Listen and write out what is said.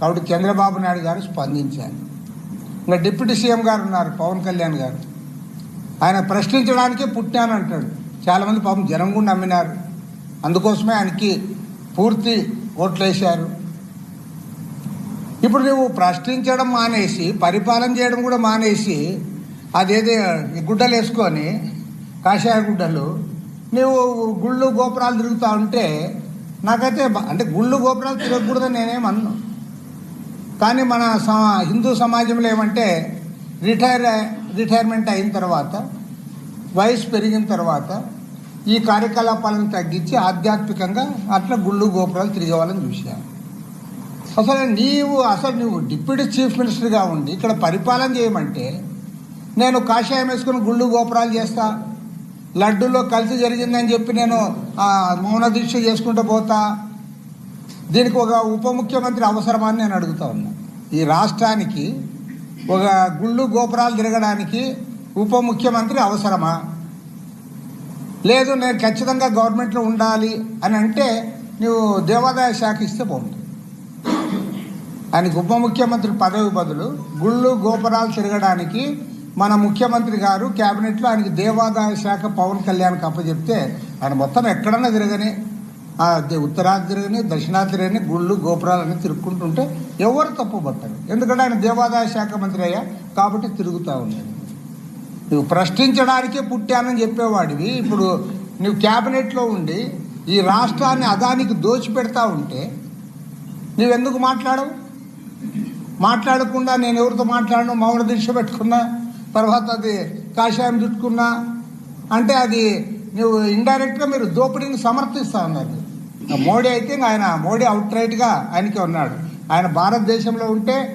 కాబట్టి చంద్రబాబు నాయుడు గారు స్పందించారు. ఇంకా డిప్యూటీ సీఎం గారు ఉన్నారు పవన్ కళ్యాణ్ గారు. ఆయన ప్రశ్నించడానికే పుట్టాను అంటాడు. చాలామంది పాపం జనం కూడా నమ్మినారు. అందుకోసమే ఆయనకి పూర్తి ఓట్లేశారు. ఇప్పుడు నువ్వు ప్రశ్నించడం మానేసి పరిపాలన చేయడం కూడా మానేసి అదేదో ఈ గుడ్డలు వేసుకొని కాషాయ గుడ్డలు నువ్వు గుళ్ళు గోపురాలు తిరుగుతూ ఉంటే నాకైతే అంటే గుళ్ళు గోపురాలు తిరగకూడదని నేనేం కానీ మన హిందూ సమాజంలో ఏమంటే రిటైర్ రిటైర్మెంట్ అయిన తర్వాత వయసు పెరిగిన తర్వాత ఈ కార్యకలాపాలను తగ్గించి ఆధ్యాత్మికంగా అట్లా గుళ్ళు గోపురాలు తిరిగేవాళ్ళని చూశాను అసలు నీవు అసలు నువ్వు డిప్యూటీ చీఫ్ మినిస్టర్గా ఉండి ఇక్కడ పరిపాలన చేయమంటే నేను కాషాయం వేసుకుని గుళ్ళు గోపురాలు చేస్తా లడ్డూలో కలిసి జరిగిందని చెప్పి నేను మౌన దీక్ష చేసుకుంటూ పోతా దీనికి ఒక ఉప ముఖ్యమంత్రి అవసరమని నేను అడుగుతా ఉన్నా. ఈ రాష్ట్రానికి ఒక గుళ్ళు గోపురాలు తిరగడానికి ఉప ముఖ్యమంత్రి అవసరమా? లేదు నేను ఖచ్చితంగా గవర్నమెంట్లో ఉండాలి అని అంటే నువ్వు దేవాదాయ శాఖ ఇస్తే బాగుంటుంది ఆయనకు ఉప ముఖ్యమంత్రి పదవి బదులు గుళ్ళు గోపురాలు తిరగడానికి మన ముఖ్యమంత్రి గారు క్యాబినెట్లో ఆయనకి దేవాదాయ శాఖ పవన్ కళ్యాణ్కి అప్పచెప్తే ఆయన మొత్తం ఎక్కడన్నా తిరగని ఆ దే- ఉత్తరాది దక్షిణాది గుళ్ళు గోపురాలని తిరుక్కుంటుంటే ఎవరు తప్పు పట్టరు. ఎందుకంటే ఆయన దేవాదాయ శాఖ మంత్రి అయ్యా కాబట్టి తిరుగుతూ ఉన్నాడు. నువ్వు ప్రశ్నించడానికే పుట్టానని చెప్పేవాడివి. ఇప్పుడు నువ్వు క్యాబినెట్లో ఉండి ఈ రాష్ట్రాన్ని అదానికి దోచిపెడతా ఉంటే నువ్వెందుకు మాట్లాడవు? మాట్లాడకుండా నేను ఎవరితో మాట్లాడను? మౌన దీక్ష పెట్టుకున్నా? తర్వాత అది కాషాయం చుట్టుకున్నా? అంటే అది నువ్వు ఇండైరెక్ట్గా మీరు దోపిడీని సమర్థిస్తా ఉన్నారు. మోడీ అయితే ఆయన మోడీ అవుట్ రైట్గా ఆయనకి ఉన్నాడు. ఆయన భారతదేశంలో ఉంటే